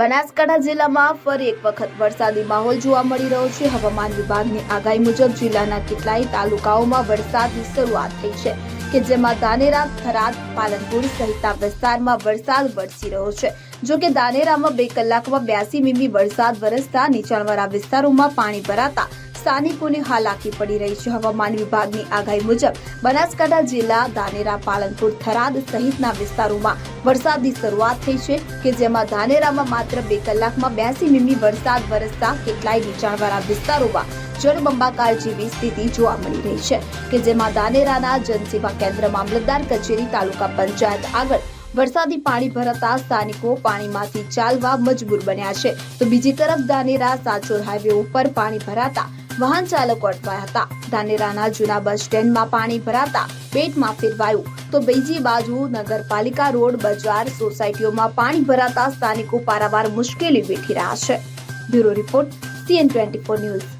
બનાસકાંઠા જિલ્લામાં ફરી એક વખત વરસાદી માહોલ જોવા મળી રહ્યો છે. હવામાન વિભાગની આગાહી મુજબ જિલ્લાના કેટલાય તાલુકાઓમાં વરસાદની શરૂઆત થઈ છે. કે જેમાં ધાનેરા થરાદ, પાલનપુર સહિતના વિસ્તારમાં વરસાદ વરસી રહ્યો છે. જો કે ધાનેરામાં બે કલાકમાં બ્યાસી મીમી વરસાદ વરસતા નીચાણવાળા વિસ્તારોમાં પાણી ભરાતા સ્થાનિકોને હાલાકી પડી રહી છે. હવામાન વિભાગની આગાહી મુજબ, બનાસકાંઠા જિલ્લા ધાનેરા પાલનપુર, થરાદ સહિતના વિસ્તારોમાં વરસાદની શરૂઆત થઈ છે કે જેમાં ધાનેરામાં માત્ર બે કલાકમાં બ્યાસી મીમી વરસાદ વરસતા કેટલાય નીચાણવાળા વિસ્તારોમાં જળબંબાકાર જેવી સ્થિતિ જોવા મળી રહી છે, કે જેમાં ધાનેરાના જનસેવા કેન્દ્ર મામલતદાર કચેરી, તાલુકા પંચાયત આગળ વરસાદી પાણી ભરાતા સ્થાનિકો પાણીમાંથી ચાલવા મજબૂર બન્યા છે. તો બીજી તરફ ધાનેરા સાચોર હાઈવે ઉપર પાણી ભરાતા વાહન ચાલકો અટવાયા હતા. ધાનેરાના જૂના બસ સ્ટેન્ડમાં પાણી ભરાતા પેટમાં ફેરવાયું. તો બીજી બાજુ નગરપાલિકા રોડ, બજાર, સોસાયટીઓમાં પાણી ભરાતા સ્થાનિકો પારાવાર મુશ્કેલી વેઠી રહ્યા છે. Bureau report CN twenty four news.